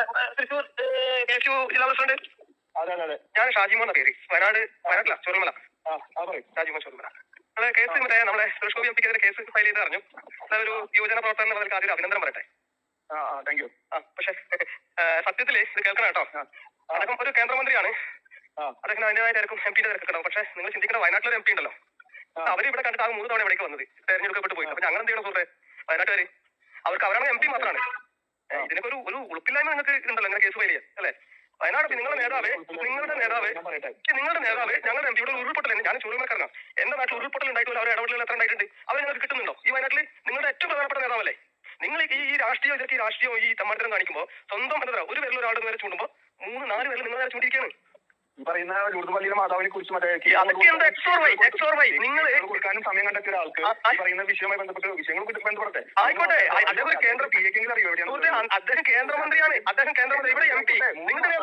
നമ്മുടെ Thrissur K S U ജില്ലാ president? ഞാൻ ഷാജിമോൻ എന്ന പേര്. വയനാട് വയനാട്ടില ചോറുമല ഷാജിമോൻ ചോറുമല നമ്മളെ കേസ് മറ്റേ നമ്മളെ സുരേഷ് ഗോപി എംപിക്കെതിരെ കേസ് ഫയൽ ചെയ്ത് അറിഞ്ഞു. അതൊരു യുവജന പ്രവർത്തനം എന്ന നിലയ്ക്ക് ആദ്യം ഒരു അഭിനന്ദനം പറയട്ടെ താങ്ക് യു. ആ പക്ഷെ സത്യത്തിൽ ഇത് കേൾക്കണം കേട്ടോ. അദ്ദേഹം ഒരു കേന്ദ്രമന്ത്രിയാണ്. അദ്ദേഹം അതിന്റെതായിട്ടായിരിക്കും എം പിയുടെ തിരക്കുണ്ടാവും പക്ഷെ നിങ്ങൾ ചിന്തിക്കേണ്ട വയനാട്ടിലൊരു എം പി ഉണ്ടല്ലോ. ആ. അവർ ഇവിടെ കണ്ടിട്ട് ആ മൂന്ന് തവണ ഇവിടേക്ക് വന്നത്. തെരഞ്ഞെടുക്കപ്പെട്ട് പോയി അപ്പൊ ഞങ്ങൾ എന്ത് ചെയ്യണം സുഹൃത്തെ? വയനാട്ടുകാര്. അവർക്ക് അവരാണ് എം പി മാത്രമാണ്. ഇതിനൊക്കെ ഒരു ഒരു ഉളുപ്പില്ലായ്മ നിങ്ങൾക്ക് ഉണ്ടല്ലോ ഇങ്ങനെ കേസ് ഫയൽ ചെയ്യാൻ അല്ലേ? വയനാട് നിങ്ങളുടെ നേതാവ് നിങ്ങളുടെ നേതാവ് നിങ്ങളുടെ നേതാവ് ഞങ്ങളുടെ എം പി ഇവിടെ ഉരുൾപൊട്ടൽ ഞാൻ ചുരുമക്കാരനാണ് എന്റെ നാട്ടിൽ ഉരുൾപൊട്ടൽ ഉണ്ടായിട്ട് അവരുടെ ഇടപെടൽ എത്ര ഉണ്ടായിട്ടുണ്ട്? അവർ നിങ്ങൾക്ക് കിട്ടുന്നുണ്ടോ? ഈ വയനാട്ടിൽ നിങ്ങളുടെ ഏറ്റവും പ്രധാനപ്പെട്ട നേതാവല്ലേ നിങ്ങൾ ഈ ഈ രാഷ്ട്രീയ ഇതൊക്കെ ഈ രാഷ്ട്രീയം ഈ തമ്മാട്ടരം കാണിക്കുമ്പോൾ സ്വന്തം എന്താ ഒരു വിരൽ ഒരാളുടെ നേരെ ചൂണ്ടുമ്പോൾ മൂന്ന് നാല് വിരൽ നിങ്ങളുടെ നേരെ ചൂണ്ടിരിക്കുകയാണ് പറയുന്ന ലൂർദ് പള്ളിയിലെ മാതാവിനെ കുറിച്ച് കൊടുക്കാനും സമയം കണ്ടെത്തിയ ഒരാൾക്ക് പറയുന്ന വിഷയവുമായി ബന്ധപ്പെട്ട് വിഷയങ്ങൾ ബന്ധപ്പെടട്ടെ. ആയിക്കോട്ടെ. അദ്ദേഹം കേന്ദ്ര പി എക്കെങ്കിലും അറിയോ എവിടെയാണ്? അദ്ദേഹം കേന്ദ്രമന്ത്രിയാണ്. അദ്ദേഹം കേന്ദ്രമന്ത്രി. ഇവിടെ എം പി. നിങ്ങളുടെ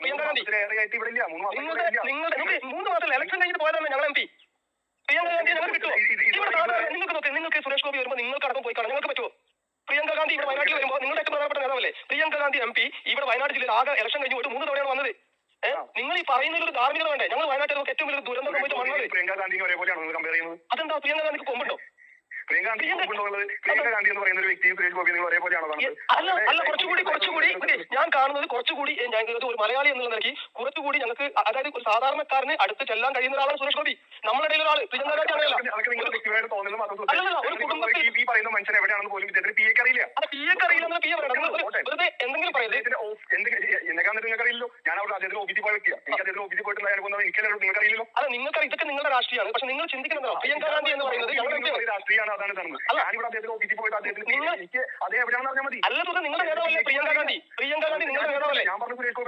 പ്രിയങ്ക ഗാന്ധി ഇവിടെ ഇല്ല. നിങ്ങളുടെ മൂന്ന് മാസം ഇലക്ഷൻ കഴിഞ്ഞിട്ട് പോയതാണ് ഞങ്ങൾ എം പി. പ്രിയങ്ക ഗാന്ധി ഞങ്ങൾ കിട്ടുമോ നിങ്ങൾക്ക് നോക്കി നിങ്ങൾക്ക് സുരേഷ് ഗോപി വരുമ്പോൾ നിങ്ങൾക്ക് അടക്കം പോയി കാണാം. നിങ്ങൾക്ക് പറ്റുമോ? പ്രിയങ്ക ഗാന്ധി ഇവിടെ വയനാട്ടിൽ വരുമ്പോൾ നിങ്ങളുടെ പ്രധാനപ്പെട്ട നേതാവല്ലേ? പ്രിയങ്ക ഗാന്ധി എം പി ഇവിടെ വയനാട് ജില്ലയിൽ ആകെ ഇലക്ഷൻ കഴിഞ്ഞ് പോയിട്ട് മൂന്ന് തവണയാണ് വന്നത്. നിങ്ങൾ ഈ പറയുന്നതിൽ ഒരു ധാർമ്മികത വേണ്ടേ? ഞങ്ങൾ വയനാട്ടിൽ നമുക്ക് ഏറ്റവും വലിയ ദുരന്തം സംഭവിച്ച മണ്ണത് പ്രിയങ്ക ഗാന്ധിനെ ഒരേപോലെയാണോ നിങ്ങൾ കമ്പയർ ചെയ്യുന്നത്? അതെന്താ? പ്രിയങ്ക ഗാന്ധിക്ക് കൊമ്പുണ്ടോ? പ്രിയങ്ക ഗാന്ധി കൊണ്ടുള്ളത് പ്രിയങ്ക ഗാന്ധി എന്ന് പറയുന്ന ഒരു വ്യക്തിയും സുരേഷ് ഗോപി നിങ്ങൾ ഒരേപോലെയാണോ അല്ല അല്ല കുറച്ചുകൂടി കുറച്ചുകൂടി. ഞാൻ കാണുന്നത് കുറച്ചുകൂടി ഇത് ഒരു മലയാളി എന്നുള്ള നിലയ്ക്ക് കുറച്ചുകൂടി ഞങ്ങൾക്ക് അതായത് ഒരു സാധാരണക്കാരന് അടുത്ത് ചെല്ലാൻ കഴിയുന്ന ഒരാളാണ് സുരേഷ് ഗോപി. നമ്മളിടയിൽ ഒരാൾ പ്രിയങ്ക ഗാന്ധി അങ്ങനെയല്ല അതൊക്കെ നിങ്ങളുടെ വ്യക്തിപരമായിട്ട് തോന്നുന്നത് മാത്രം അല്ലല്ല, ഒരു കുടുംബത്തിൽ- ഈ- ഈ പറയുന്ന മനുഷ്യൻ എവിടെയാണെന്ന് പോലും ഇദ്ദേഹത്തിന് പി എക്ക് അറിയില്ല അത് പി എക്ക് അറിയില്ലെന്ന് പി എ പറയണം നിങ്ങൾ വെറുതെ- വെറുതെ എന്തെങ്കിലും പറയരുത് അദ്ദേഹത്തിന്റെ ഓഫ്- എന്ത് എന്നെക്കാൾ നിങ്ങൾക്ക് അറിയില്ലല്ലോ ഞാൻ അവിടെ അദ്ദേഹത്തിന് ഓഫീസിൽ പോയ എനിക്ക് അദ്ദേഹത്തിന് ഓഫീസിൽ പോയിട്ട് അനുഭവം എനിക്കല്ലേ നിങ്ങൾക്ക് അറിയില്ലല്ലോ അല്ല നിങ്ങൾക്ക് ഇതൊക്കെ നിങ്ങളുടെ രാഷ്ട്രീയമാണ്. പക്ഷെ നിങ്ങൾ ചിന്തിക്കുന്നത് പ്രിയങ്ക ഗാന്ധി എന്ന് പറയുന്നത് ഞങ്ങളുടെ രാഷ്ട്രീയമാണ്. അതാണ് അല്ല. ഞാനിവിടെ അദ്ദേഹത്തിന് ഓഫീസിൽ പോയിട്ട് അദ്ദേഹത്തിന് എനിക്ക് അദ്ദേഹം എവിടെയാണെന്ന് അറിഞ്ഞാൽ മതി. അല്ല നിങ്ങളുടെ നേതാവല്ലേ പ്രിയങ്ക ഗാന്ധി പ്രിയങ്ക ഗാന്ധി നിങ്ങളുടെ നേതാവല്ലേ ഞാൻ പറഞ്ഞ സുരേഷ് ഗോപി വിഷയമാണോ നിങ്ങൾക്ക് ആദ്യം നിങ്ങൾ അല്ല എനിക്ക് എനിക്ക്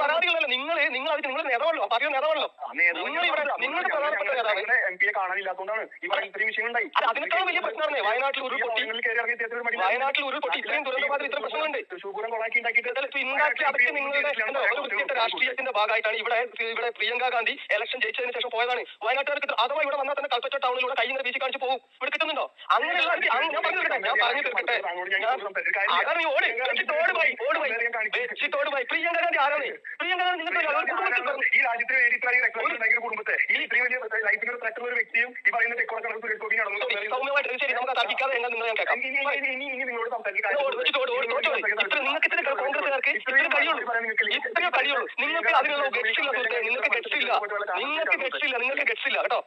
പരാതികളല്ല. നിങ്ങൾ നിങ്ങൾ അത് നിങ്ങളുടെ നേതാവല്ലോ. പാർട്ടിയുടെ നേതാവല്ലോ. നിങ്ങൾ നിങ്ങളുടെ പ്രധാനപ്പെട്ട നേതാവ്. എം പിയെ കാണാനില്ലാത്തതുകൊണ്ടാണ് ഇത്രയും വിഷയങ്ങളുണ്ടായി. അത് അതിനേക്കാൾ വലിയ പ്രശ്നമാണ് വയനാട്ടിൽ ഒരു പൊട്ടി വയനാട്ടിൽ ഒരു പൊട്ടി ഇത്രയും ദുരന്തബാധിത ഇത്ര പ്രശ്നമുണ്ട് തൃശ്ശൂർപൂരം കൊളാക്കി ഉണ്ടാക്കിയിട്ട് ഉണ്ടാക്കി അതൊക്കെ നിങ്ങളുടെ രാഷ്ട്രീയത്തിന്റെ ഭാഗമായിട്ടാണ് ഇവിടെ ഇവിടെ പ്രിയങ്ക ഗാന്ധി ഇലക്ഷൻ ജയിച്ചതിന് ശേഷം പോയതാണ്. വയനാട്ടുകാർക്ക് അഥവാ ഇവിടെ വന്നാൽ തന്നെ കൽപ്പറ്റ ടൗണിലൂടെ കൈ ഇങ്ങനെ വീശി കാണിച്ച് പോകും. ഇവിടെ കിട്ടുന്നുണ്ടോ? അങ്ങനെയുള്ള അങ്ങ് ഞാൻ പറഞ്ഞു തീർക്കട്ടെ ഞാൻ പറഞ്ഞു തീർക്കട്ടെ അതാണ് ഓട്. ഓട് പോയി ഓട് പോയി. ഓട് പോയി. പ്രിയങ്ക ഗാന്ധി ആരാണ്? പ്രിയങ്ക ഗാന്ധി നിങ്ങൾക്ക്. ഈ രാജ്യത്തിന് വേണ്ടി ഇത്രയും കുടുംബത്തെ ഈ ഇത്രയും വലിയ ലൈഫിൽ ഒരു ഒരു വ്യക്തിയും ഈ പറയുന്ന സൗമ്യമായിട്ട് ശരി. നമുക്ക് തർക്കിക്കാതെ നിങ്ങൾ കേൾക്കാം. നിങ്ങളോട് ഓട് ഓട് ഓട് ഓട്. ഇത്ര നിങ്ങൾക്ക് ഇത്ര കോൺഗ്രസ്സുകാർക്ക് ഇത്രയും കഴിയുള്ളൂ. ഇത്ര കഴിയുള്ളൂ. നിങ്ങൾക്ക് അതിനുള്ള ഗഡ്സില്ല നിങ്ങൾക്ക് ഗഡ്സില്ല നിങ്ങൾക്ക് ഗഡ്സില്ല നിങ്ങൾക്ക് ഗഡ്സില്ല കേട്ടോ.